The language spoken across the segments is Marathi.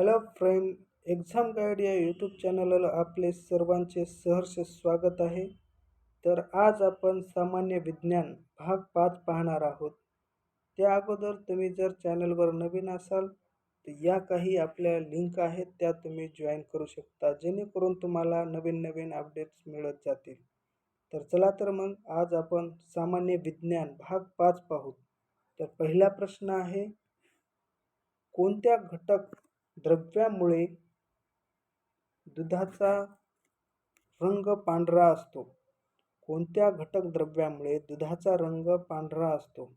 हॅलो फ्रेंड एक्झाम गाईड या यूट्यूब चॅनलला आपले सर्वांचे सहर्ष स्वागत आहे. तर आज आपण सामान्य विज्ञान भाग पाच पाहणार आहोत. त्या अगोदर तुम्ही जर चॅनलवर नवीन असाल तर या काही आपल्या लिंक आहेत त्या तुम्ही जॉईन करू शकता जेणेकरून तुम्हाला नवीन नवीन अपडेट्स मिळत जातील. तर चला तर मग आज आपण सामान्य विज्ञान भाग पाच पाहू. तर पहिला प्रश्न आहे कोणत्या घटक द्रव्यामुळे दुधाचा रंग पांढरा असतो. कोणत्या घटक द्रव्यामुळे दुधाचा रंग पांढरा असतो?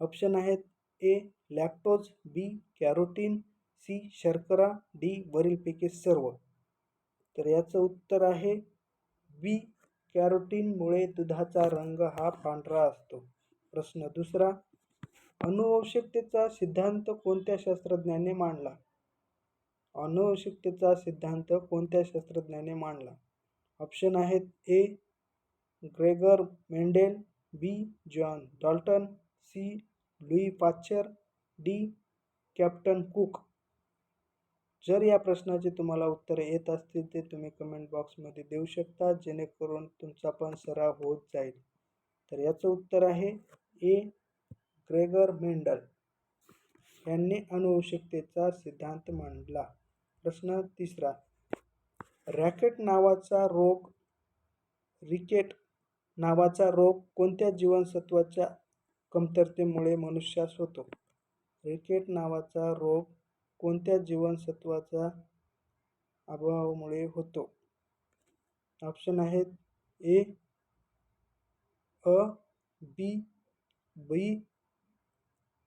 ऑप्शन आहेत A lactose B carotene C शर्करा डी वरीलपैकी सर्व. तर याचं उत्तर आहे बी कॅरोटीनमुळे दुधाचा रंग हा पांढरा असतो. प्रश्न दुसरा अनुवंशिकतेचा सिद्धांत कोणत्या शास्त्रज्ञाने मांडला? अनुवंशिकतेचा सिद्धांत कोणत्या शास्त्रज्ञाने मांडला? ऑप्शन आहेत A. Gregor Mendel B. John Dalton C. Louis Pasteur D. Captain Cook. जर या प्रश्नाचे तुम्हाला उत्तरे येत असतील ते तुम्ही कमेंट बॉक्समध्ये देऊ शकता जेणेकरून तुमचा पण सराव होत जाईल. तर याचं उत्तर आहे ए. Gregor Mendel. यांनी अनुवंशिकतेचा सिद्धांत मांडला. प्रश्न तिसरा. रॅकेट नावाचा रोग रिकेट नावाचा रोग कोणत्या जीवनसत्वाच्या कमतरतेमुळे मनुष्यास होतो? रिकेट नावाचा रोग कोणत्या जीवनसत्वाच्या अभावामुळे होतो? ऑप्शन आहेत ए अ बी बी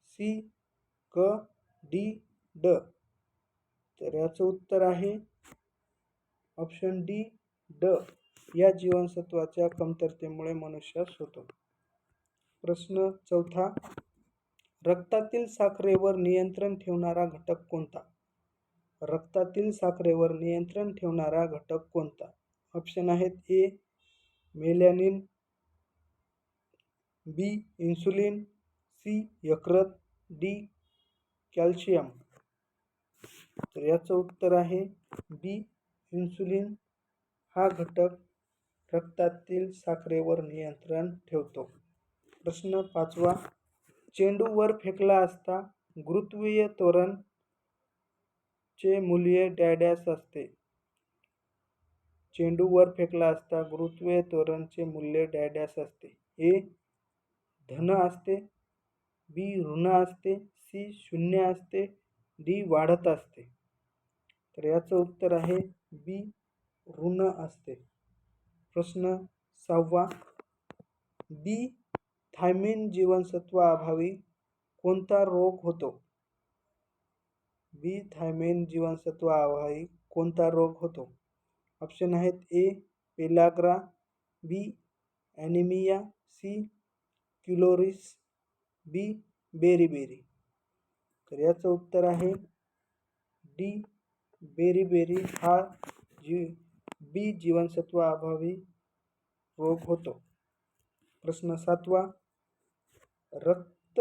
सी क डी ड. तर याचं उत्तर आहे ऑप्शन डी ड. या जीवनसत्वाच्या कमतरतेमुळे मनुष्यास होतो प्रश्न चौथा रक्तातील साखरेवर नियंत्रण ठेवणारा घटक कोणता? रक्तातील साखरेवर नियंत्रण ठेवणारा घटक कोणता? ऑप्शन आहेत A melanin B insulin C यकृत डी कॅल्शियम तर याचं उत्तर आहे बी इन्सुलिन हा घटक रक्तातील साखरेवर नियंत्रण ठेवतो. प्रश्न पाचवा चेंडूवर फेकला असता गुरुत्वीय त्वरण चे मूल्य डॅडॅस असते. चेंडूवर फेकला असता गुरुत्वीय त्वरणचे मूल्य डॅडॅस असते. ए धन असते बी ऋण असते सी शून्य असते डी वाढत असते. तर याचं उत्तर आहे बी ऋण असते. प्रश्न सहावा बी थायमिन जीवनसत्वाअभावी कोणता रोग होतो? बी थायमिन जीवनसत्वाअभावी कोणता रोग होतो? ऑप्शन आहेत A pellagra B anaemia C क्युलोरिस B beriberi. तर याचं उत्तर आहे डी. बेरीबेरी हा जी बी जीवनसत्वाअभावी रोग होतो. प्रश्न सातवा रक्त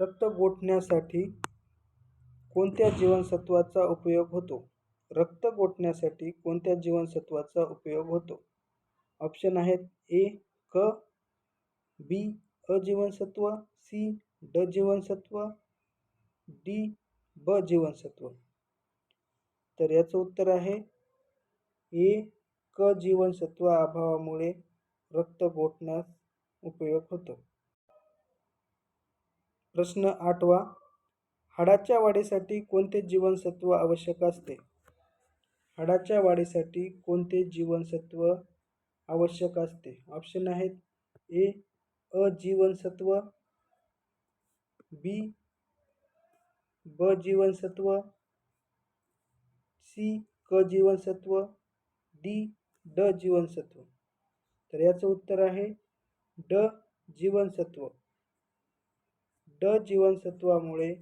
रक्त गोठण्यासाठी कोणत्या जीवनसत्वाचा उपयोग होतो? रक्त गोठण्यासाठी कोणत्या जीवनसत्वाचा उपयोग होतो? ऑप्शन आहेत ए क बी अ जीवनसत्व सी ड जीवनसत्व डी ब जीवनसत्व. तर याचं उत्तर आहे ए क जीवनसत्व अभावामुळे रक्त गोठण्यास उपयोग होतो. प्रश्न आठवा हाडाच्या वाढीसाठी कोणते जीवनसत्व आवश्यक असते? हाडाच्या वाढीसाठी कोणते जीवनसत्व आवश्यक असते? ऑप्शन आहेत ए अ जीवनसत्व बी. ब जीवनसत्व सी. क जीवनसत्व डी. ड जीवनसत्व तर याचं उत्तर आहे ड जीवनसत्व ड जीवनसत्वामुळे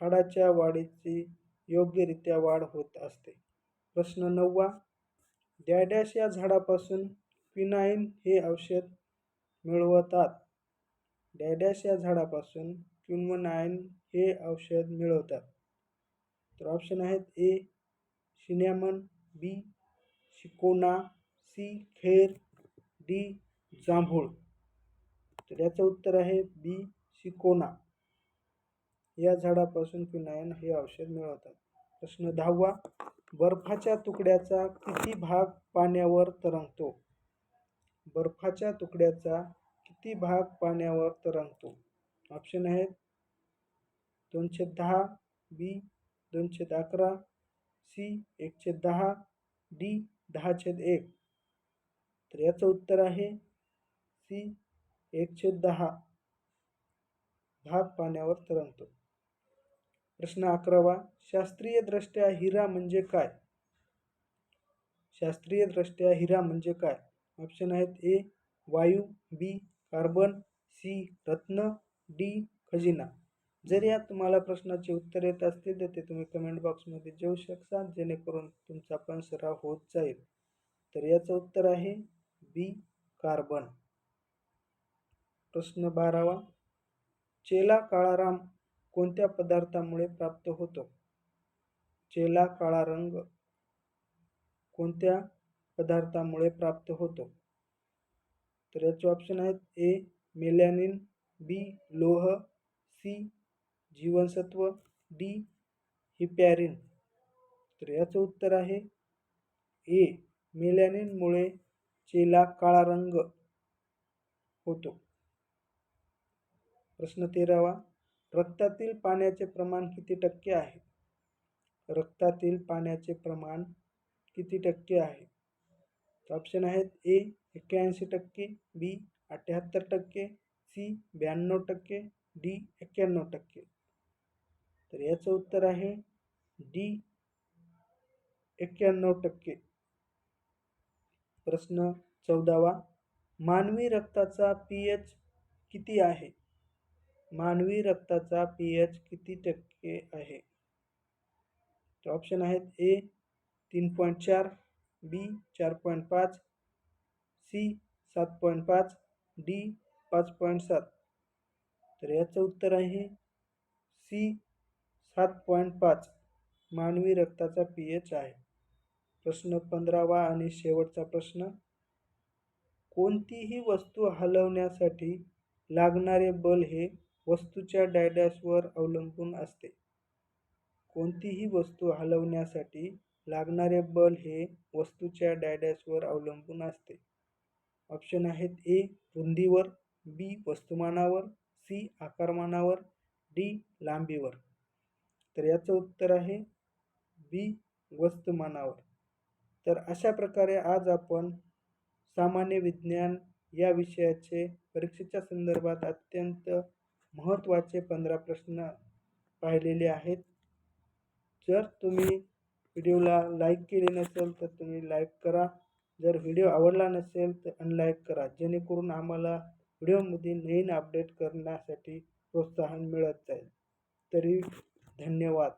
हाडाच्या वाढीची योग्यरित्या वाढ होत असते. प्रश्न नववा डॅडॅश या झाडापासून क्विनाईन हे औषध मिळवतात. डॅडॅश या झाडापासून क्विनाईन हे औषध मिळवतात. तर ऑप्शन आहेत A cinnamon B cinchona C Kher D जांभूळ. तर याचं उत्तर आहे बी शिकोना. या झाडापासून क्युनायन हे औषध मिळवतात. प्रश्न दहावा बर्फाच्या तुकड्याचा किती भाग पाण्यावर तरंगतो? बर्फाच्या तुकड्याचा किती भाग पाण्यावर तरंगतो? ऑप्शन आहेत. दोनशे दहा बी दोनशे अकरा सी एकशे दहा डी दहाशे एक. तर याचं उत्तर आहे सी एकशे दहा. भाग पाण्यावर तरंगतो. प्रश्न अकरावा शास्त्रीयदृष्ट्या हिरा म्हणजे काय? शास्त्रीयदृष्ट्या हिरा म्हणजे काय? ऑप्शन आहेत ए वायू बी कार्बन सी रत्न डी खजिना. जर या तुम्हाला प्रश्नाचे उत्तर येत असतील तर ते तुम्ही कमेंट बॉक्समध्ये देऊ शकता जेणेकरून तुमचा पण सराव होत जाईल. तर याचं उत्तर आहे बी कार्बन प्रश्न बारावा. चेला काळा कोणत्या पदार्थामुळे प्राप्त होतो? चेला काळा रंग कोणत्या पदार्थामुळे प्राप्त होतो? तर याचे ऑप्शन आहेत ए मेलॅनिन बी लोह सी जीवनसत्व डी हिपॅरिन तर याचं उत्तर आहे ए मेलॅनिनमुळे चेला काळा रंग होतो. प्रश्न तेरावा रक्तातील पाण्याचे प्रमाण किती टक्के आहे? रक्तातील पाण्याचे प्रमाण किती टक्के आहे? ऑप्शन आहेत ए एक्क्याऐंशी टक्के बी अठ्ठ्याहत्तर टक्के सी ब्याण्णव टक्के डी एक्क्याण्णव टक्के. तर याचं उत्तर आहे डी एक्क्याण्णव टक्के. प्रश्न चौदावा. मानवी रक्ताचा पी एच किती आहे? मानवी रक्ताचा पी एच किती टक्के आहे? तर ऑप्शन आहेत ए तीन पॉईंट चार बी चार पॉईंट पाच सी सात पॉईंट पाच डी पाच पॉईंट सात. तर याचं उत्तर आहे सी सात पॉईंट पाच. मानवी रक्ताचा पी एच आहे. प्रश्न पंधरावा आणि शेवटचा प्रश्न. कोणतीही वस्तू हलवण्यासाठी लागणारे बल हे वस्तूच्या डायडॅशवर अवलंबून असते. कोणतीही वस्तू हलवण्यासाठी लागणारे बल हे वस्तूच्या डायडॅशवर अवलंबून असते. ऑप्शन आहेत ए रुंदीवर. बी वस्तुमानावर सी आकारमानावर डी लांबीवर. तर याचं उत्तर आहे बी वस्तुमानावर. तर अशा प्रकारे आज आपण सामान्य विज्ञान या विषयाचे परीक्षेच्या संदर्भात अत्यंत महत्त्वाचे पंधरा प्रश्न पाहिलेले आहेत. जर तुम्ही व्हिडिओला लाईक केले नसेल तर तुम्ही लाईक करा. जर व्हिडिओ आवडला नसेल तर अनलाईक करा. जेणेकरून आम्हाला व्हिडिओमध्ये नवीन अपडेट करण्यासाठी प्रोत्साहन मिळत जाईल. तरी धन्यवाद.